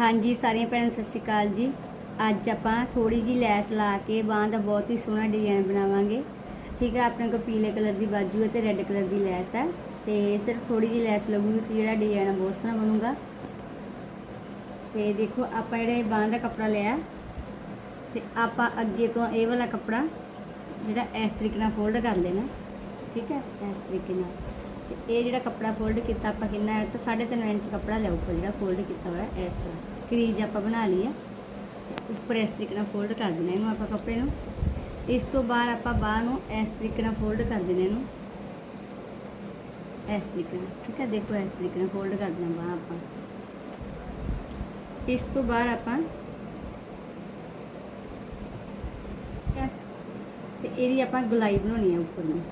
ਹਾਂਜੀ, ਸਾਰੀਆਂ ਭੈਣਾਂ ਸਤਿ ਸ਼੍ਰੀ ਅਕਾਲ ਜੀ। ਅੱਜ ਆਪਾਂ ਥੋੜੀ ਜੀ ਲੈਸ ਲਾ ਕੇ ਬਾਂਹ ਦਾ ਬਹੁਤ ਹੀ ਸੋਹਣਾ ਡਿਜ਼ਾਈਨ ਬਣਾਵਾਂਗੇ। ਠੀਕ ਹੈ ਆਪਣੇ ਕੋਲ ਪੀਲੇ ਕਲਰ ਦੀ ਬਾਜੂ ਹੈ ਤੇ ਰੈੱਡ ਕਲਰ ਦੀ ਲੈਸ ਹੈ। ਤੇ ਸਿਰਫ ਥੋੜੀ ਜੀ ਲੈਸ ਲੱਗੂਗੀ ਤੇ ਜਿਹੜਾ ਡਿਜ਼ਾਈਨ ਹੈ ਬਹੁਤ ਸੋਹਣਾ ਬਣੂਗਾ। ਤੇ ਦੇਖੋ, ਆਪਾਂ ਜਿਹੜੇ ਬਾਂਹ ਦਾ ਕੱਪੜਾ ਲਿਆ, ਤੇ ਆਪਾਂ ਅੱਗੇ ਤੋਂ ਇਹ ਵਾਲਾ ਕੱਪੜਾ ਜਿਹੜਾ ਇਸ ਤਰੀਕੇ ਨਾਲ ਫੋਲਡ ਕਰ ਲੈਣਾ। ਠੀਕ ਹੈ, ਇਸ ਤਰੀਕੇ ਨਾਲ। ਤੇ ਇਹ ਜਿਹੜਾ ਕੱਪੜਾ ਫੋਲਡ ਕੀਤਾ ਆਪਾਂ ਕਿੰਨਾ ਹੈ ਤਾਂ 3.5 ਇੰਚ ਕੱਪੜਾ ਲਿਆ ਉੱਪਰ ਜਿਹੜਾ ਫੋਲਡ ਕੀਤਾ ਹੋਇਆ ਇਸ ਤਰ੍ਹਾਂ। ਕਰੀਜ਼ ਆਪਾਂ ਬਣਾ ਲਈ ਹੈ। ਉੱਪਰ ਇਸ ਤਰੀਕੇ ਨਾਲ ਫੋਲਡ ਕਰ ਦੇਣਾ ਇਹਨੂੰ ਆਪਾਂ ਕੱਪੜੇ ਨੂੰ। ਇਸ ਤੋਂ ਬਾਅਦ ਆਪਾਂ ਬਾਹ ਨੂੰ ਇਸ ਤਰੀਕੇ ਨਾਲ ਫੋਲਡ ਕਰ ਦੇਣਾ ਇਹਨੂੰ। ਇਸ ਤਰੀਕੇ ਨਾਲ ਠੀਕ ਹੈ? ਦੇਖੋ ਇਸ ਤਰੀਕੇ ਨਾਲ ਫੋਲਡ ਕਰ ਦੇਣਾ ਬਾਹ ਆਪਾਂ। ਇਸ ਤੋਂ ਬਾਅਦ ਆਪਾਂ ਠੀਕ ਹੈ, ਤੇ ਇਹਦੀ ਆਪਾਂ ਗੁਲਾਈ ਬਣਾਉਣੀ ਹੈ ਉੱਪਰ ਨੂੰ।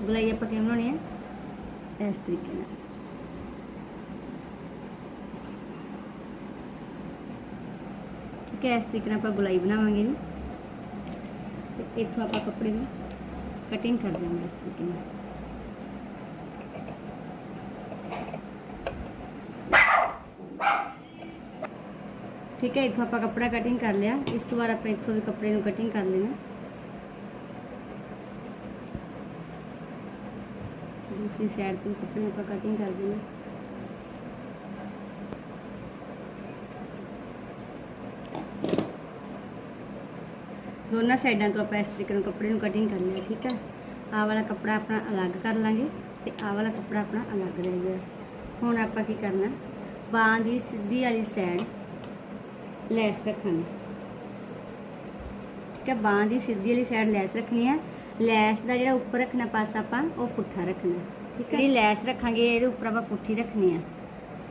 ਗੁਲਾਈ ਆਪਾਂ ਕਿਵੇਂ ਬਣਾਉਣੀ ਹੈ? ਇਸ ਤਰੀਕੇ ਨਾਲ ਠੀਕ ਹੈ ਇਸ ਤਰੀਕੇ ਨਾਲ ਆਪਾਂ ਗੁਲਾਈ ਬਣਾਵਾਂਗੇ ਜੀ ਤੇ ਇੱਥੋਂ ਆਪਾਂ ਕੱਪੜੇ ਨੂੰ ਕਟਿੰਗ ਕਰ ਦਿਆਂਗੇ ਇਸ ਤਰੀਕੇ ਨਾਲ ਠੀਕ ਹੈ ਇੱਥੋਂ ਆਪਾਂ ਕੱਪੜਾ ਕਟਿੰਗ ਕਰ ਲਿਆ ਇਸ ਤੋਂ ਬਾਅਦ ਆਪਾਂ ਇੱਥੋਂ ਵੀ ਕੱਪੜੇ ਨੂੰ ਕਟਿੰਗ ਕਰ ਲੈਣਾ ਦੂਸਰੀ ਸਾਈਡ ਤੋਂ ਕੱਪੜੇ ਨੂੰ ਆਪਾਂ ਕਟਿੰਗ ਕਰ ਦੋਨਾਂ ਸਾਈਡਾਂ ਤੋਂ ਆਪਾਂ ਇਸ ਤਰੀਕੇ ਨਾਲ ਕੱਪੜੇ ਨੂੰ ਕਟਿੰਗ ਕਰ ਲਿਆ, ਠੀਕ ਹੈ? ਆਹ ਵਾਲਾ ਕੱਪੜਾ ਆਪਣਾ ਅਲੱਗ ਕਰ ਲਾਂਗੇ ਤੇ ਆਹ ਵਾਲਾ ਕੱਪੜਾ ਆਪਣਾ ਅਲੱਗ ਰਹਿ ਗਿਆ। ਹੁਣ ਆਪਾਂ ਕੀ ਕਰਨਾ? ਬਾਂਹ ਦੀ ਸਿੱਧੀ ਵਾਲੀ ਸਾਈਡ ਲੈਸ ਰੱਖਣੀ। ਠੀਕ ਹੈ? ਬਾਂਹ ਦੀ ਸਿੱਧੀ ਵਾਲੀ ਸਾਈਡ ਲੈਸ ਰੱਖਣੀ ਹੈ। ਲੈਸ ਦਾ ਜਿਹੜਾ ਉੱਪਰ ਰੱਖਣਾ ਪਾਸਾ ਆਪਾਂ, ਉਹ ਪੁੱਠਾ ਰੱਖਣਾ। ਠੀਕ ਹੈ ਜਿਹੜੀ ਲੈਸ ਰੱਖਾਂਗੇ, ਇਹਦੇ ਉੱਪਰ ਆਪਾਂ ਪੁੱਠੀ ਰੱਖਣੀ ਆ।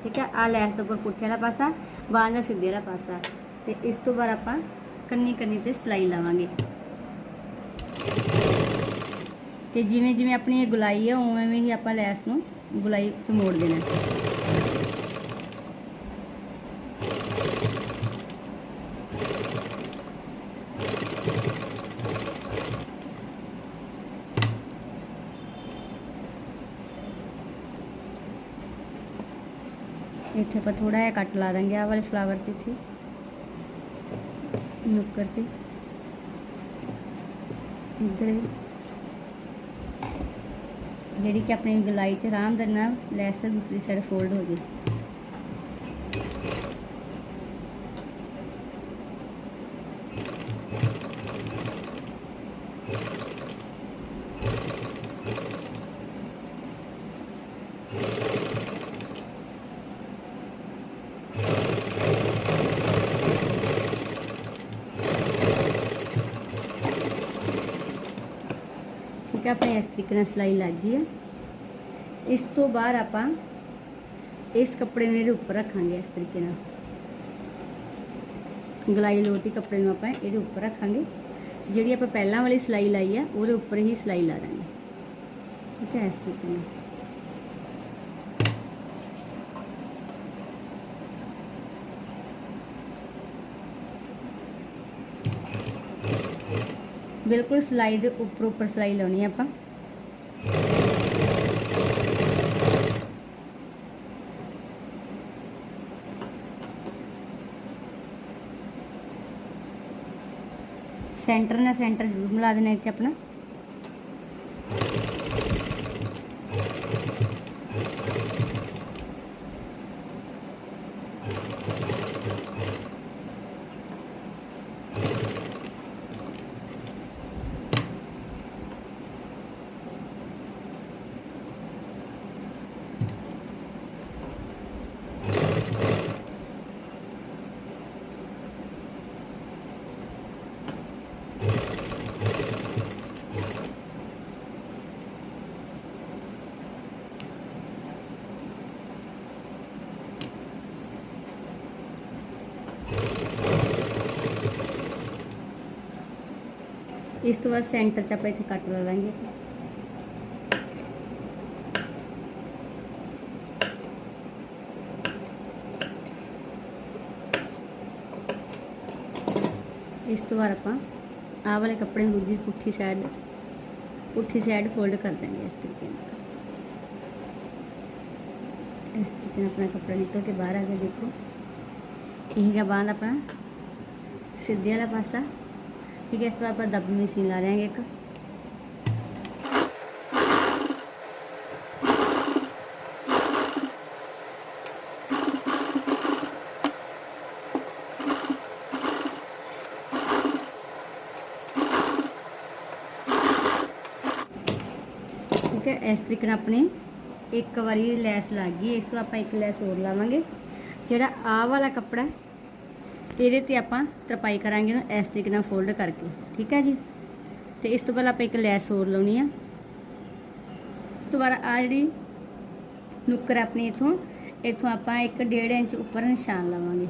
ਠੀਕ ਹੈ ਆ ਲੈਸ ਦੇ ਉੱਪਰ ਪੁੱਠੇ ਵਾਲਾ ਪਾਸਾ, ਬਾਂਹ ਦਾ ਸਿੱਧੇ ਵਾਲਾ ਪਾਸਾ। ਤੇ ਇਸ ਤੋਂ ਬਾਅਦ ਆਪਾਂ ਕੰਨੀ ਕੰਨੀ ਤੇ ਸਿਲਾਈ ਲਾਵਾਂਗੇ। ਤੇ ਜਿਵੇਂ ਜਿਵੇਂ ਆਪਣੀ ਇਹ ਗੁਲਾਈ ਹੈ ਉਵੇਂ ਉਵੇਂ ਹੀ ਆਪਾਂ ਲੈਸ ਨੂੰ ਗੁਲਾਈ ਚ ਮੋੜ ਦੇਣਾ। ਇੱਥੇ ਆਪਾਂ ਥੋੜਾ ਜਿਹਾ ਕੱਟ ਲਾ ਦਾਂਗੇ, ਆਹ ਵਾਲੇ ਫਲਾਵਰ ਤੇ ਇੱਥੇ। ਨੁੱਕਰ ਤੇ ਇੱਧਰ ਜਿਹੜੀ ਕਿ ਆਪਣੀ ਗਲਾਈ 'ਚ ਆਰਾਮ ਦੇ ਨਾਲ ਲੈਸ ਦੂਸਰੀ ਸਾਈਡ ਫੋਲਡ ਹੋ ਗਈ। ਠੀਕ ਆਪਣੇ ਇਸ ਤਰੀਕੇ ਨਾਲ ਸਿਲਾਈ ਲੱਗ ਗਈ ਹੈ। ਇਸ ਤੋਂ ਬਾਅਦ ਆਪਾਂ ਇਸ ਕੱਪੜੇ ਨੂੰ ਇਹਦੇ ਉੱਪਰ ਰੱਖਾਂਗੇ ਇਸ ਤਰੀਕੇ ਨਾਲ। ਗਲਾਈ ਲੋਟੀ ਕੱਪੜੇ ਨੂੰ ਆਪਾਂ ਇਹਦੇ ਉੱਪਰ ਰੱਖਾਂਗੇ। ਜਿਹੜੀ ਆਪਾਂ ਪਹਿਲਾਂ ਵਾਲੀ ਸਿਲਾਈ ਲਾਈ ਆ, ਉਹਦੇ ਉੱਪਰ ਹੀ ਸਿਲਾਈ ਲਾ ਦਾਂਗੇ। ਠੀਕ ਹੈ, ਇਸ ਤਰੀਕੇ ਨਾਲ। ਬਿਲਕੁਲ ਸਿਲਾਈ ਦੇ ਉੱਪਰ ਉੱਪਰ ਸਿਲਾਈ ਲਾਉਣੀ ਹੈ ਆਪਾਂ। ਸੈਂਟਰ ਨਾਲ ਸੈਂਟਰ ਜ਼ਰੂਰ ਮਿਲਾ ਦੇਣਾ ਇੱਥੇ ਆਪਣਾ। ਇਸ ਤੋਂ ਬਾਅਦ ਸੈਂਟਰ 'ਚ ਆਪਾਂ ਇੱਥੇ ਕੱਟ ਲਾ ਲਾਂਗੇ। ਇਸ ਤੋਂ ਬਾਅਦ ਆਪਾਂ ਆਹ ਵਾਲੇ ਕੱਪੜੇ ਨੂੰ ਦੂਜੀ ਪੁੱਠੀ ਸਾਈਡ ਪੁੱਠੀ ਸਾਈਡ ਫੋਲਡ ਕਰ ਦਾਂਗੇ ਇਸ ਤਰੀਕੇ ਨਾਲ। ਇਸ ਤਰੀਕੇ ਨਾਲ ਆਪਣਾ ਕੱਪੜਾ ਨਿਕਲ ਕੇ ਬਾਹਰ ਆ ਗਿਆ, ਦੇਖੋ। ਇਹ ਹੈਗਾ ਬਾਂਹ ਆਪਣਾ ਸਿੱਧੇ ਵਾਲਾ ਪਾਸਾ। ਠੀਕ ਹੈ, ਇਸ ਤੋਂ ਬਾਅਦ ਆਪਾਂ ਦੱਬ ਮਸ਼ੀਨ ਲਾ ਦਿਆਂਗੇ ਇੱਕ। ਠੀਕ ਹੈ, ਇਸ ਤਰੀਕੇ ਨਾਲ ਆਪਣੇ ਇੱਕ ਵਾਰੀ ਲੈਸ ਲੱਗ ਗਈ। ਇਸ ਤੋਂ ਆਪਾਂ ਇੱਕ ਲੈਸ ਹੋਰ ਲਾਵਾਂਗੇ। ਜਿਹੜਾ ਆਹ ਵਾਲਾ ਕੱਪੜਾ ਇਹਦੇ ਤੇ ਆਪਾਂ ਤਰਪਾਈ ਕਰਾਂਗੇ ਉਹਨੂੰ ਇਸ ਤਰੀਕੇ ਨਾਲ ਫੋਲਡ ਕਰਕੇ, ਠੀਕ ਹੈ ਜੀ? ਤੇ ਇਸ ਤੋਂ ਪਹਿਲਾਂ ਆਪਾਂ ਇੱਕ ਲੈਸ ਹੋਰ ਲਾਉਣੀ ਆ। ਇਸ ਤੋਂ ਬਾਅਦ ਆ ਜਿਹੜੀ ਨੁੱਕਰ ਆਪਣੀ ਇਥੋਂ ਇਥੋਂ ਆਪਾਂ ਇੱਕ 1.5 ਇੰਚ ਉੱਪਰ ਨਿਸ਼ਾਨ ਲਾਵਾਂਗੇ,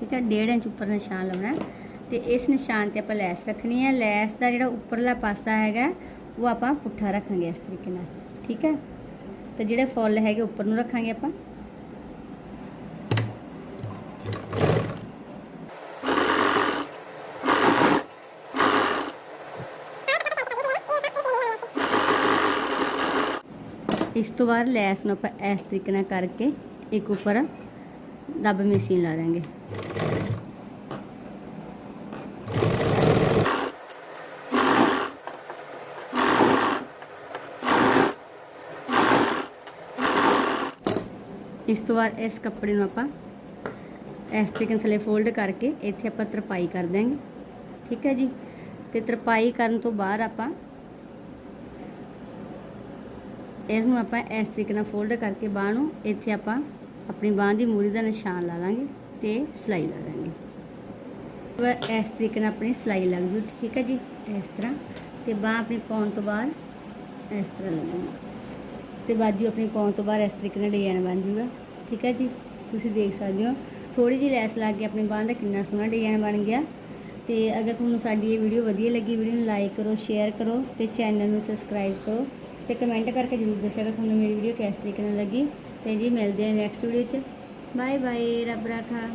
ਠੀਕ ਹੈ? 1.5 ਇੰਚ ਉੱਪਰ ਨਿਸ਼ਾਨ ਲਾਉਣਾ ਹੈ। ਤੇ ਇਸ ਨਿਸ਼ਾਨ ਤੇ ਆਪਾਂ ਲੈਸ ਰੱਖਣੀ ਹੈ। ਲੈਸ ਦਾ ਜਿਹੜਾ ਉੱਪਰਲਾ ਪਾਸਾ ਹੈਗਾ, ਉਹ ਆਪਾਂ ਪੁੱਠਾ ਰੱਖਾਂਗੇ ਇਸ ਤਰੀਕੇ ਨਾਲ, ਠੀਕ ਹੈ? ਤੇ ਜਿਹੜੇ ਫੁੱਲ ਹੈਗੇ, ਉੱਪਰ ਨੂੰ ਰੱਖਾਂਗੇ ਆਪਾਂ। ਇਸ ਤੋਂ ਬਾਅਦ ਲੈਸ ਨੂੰ ਆਪਾਂ ਇਸ ਤਰੀਕੇ ਨਾਲ ਕਰਕੇ ਇੱਕ ਉੱਪਰ ਦੱਬ ਮਸ਼ੀਨ ਲਾ ਦਾਂਗੇ ਇਸ ਤੋਂ ਬਾਅਦ ਇਸ ਕੱਪੜੇ ਨੂੰ ਆਪਾਂ ਇਸ ਤਰੀਕੇ ਨਾਲ ਥੱਲੇ ਫੋਲਡ ਕਰਕੇ ਇੱਥੇ ਆਪਾਂ ਤਰਪਾਈ ਕਰ ਦਾਂਗੇ ਠੀਕ ਹੈ ਜੀ? ਤੇ ਤਰਪਾਈ ਕਰਨ ਤੋਂ ਬਾਅਦ ਆਪਾਂ ਇਸ ਨੂੰ ਆਪਾਂ ਇਸ ਤਰੀਕੇ ਨਾਲ ਫੋਲਡ ਕਰਕੇ ਬਾਹ ਨੂੰ ਇੱਥੇ ਆਪਾਂ ਆਪਣੀ ਬਾਹ ਦੀ ਮੂਰੀ ਦਾ ਨਿਸ਼ਾਨ ਲਾ ਲਾਂਗੇ ਤੇ ਸਿਲਾਈ ਲਾ ਲਾਂਗੇ। ਵ ਇਸ ਤਰੀਕੇ ਨਾਲ ਆਪਣੀ ਸਿਲਾਈ ਲੱਗ ਜੂ, ਠੀਕ ਹੈ ਜੀ? ਇਸ ਤਰ੍ਹਾਂ। ਤੇ ਬਾਹ ਆਪਣੀ ਪਾਉਣ ਤੋਂ ਬਾਅਦ ਇਸ ਤਰ੍ਹਾਂ ਲੱਗੂਗੀ ਤੇ ਬਾਜੂ ਆਪਣੀ ਪਾਉਣ ਤੋਂ ਬਾਅਦ ਇਸ ਤਰੀਕੇ ਨਾਲ ਡਿਜ਼ਾਈਨ ਬਣ ਜੂਗਾ, ਠੀਕ ਹੈ ਜੀ? ਤੁਸੀਂ ਦੇਖ ਸਕਦੇ ਹੋ ਥੋੜੀ ਜਿਹੀ ਲੈਸ ਲਾ ਕੇ ਆਪਣੀ ਬਾਹ ਦਾ ਕਿੰਨਾ ਸੋਹਣਾ ਡਿਜ਼ਾਈਨ ਬਣ ਗਿਆ। ਤੇ ਅਗਰ ਤੁਹਾਨੂੰ ਸਾਡੀ ਇਹ ਵੀਡੀਓ ਵਧੀਆ ਲੱਗੀ ਵੀਡੀਓ ਨੂੰ ਲਾਈਕ ਕਰੋ ਸ਼ੇਅਰ ਕਰੋ ਤੇ ਚੈਨਲ ਨੂੰ ਸਬਸਕ੍ਰਾਈਬ ਕਰੋ। ਤੇ ਕਮੈਂਟ ਕਰਕੇ ਜਰੂਰ ਦੱਸਿਆ ਕਿ ਤੁਹਾਨੂੰ ਮੇਰੀ ਵੀਡੀਓ ਕਿਸ ਤਰੀਕੇ ਨਾਲ ਲੱਗੀ। ਤੇ ਜੀ, ਮਿਲਦੇ ਹਾਂ ਨੈਕਸਟ ਵੀਡੀਓ 'ਚ। ਬਾਏ ਬਾਏ ਰੱਬ ਰਾਖਾ।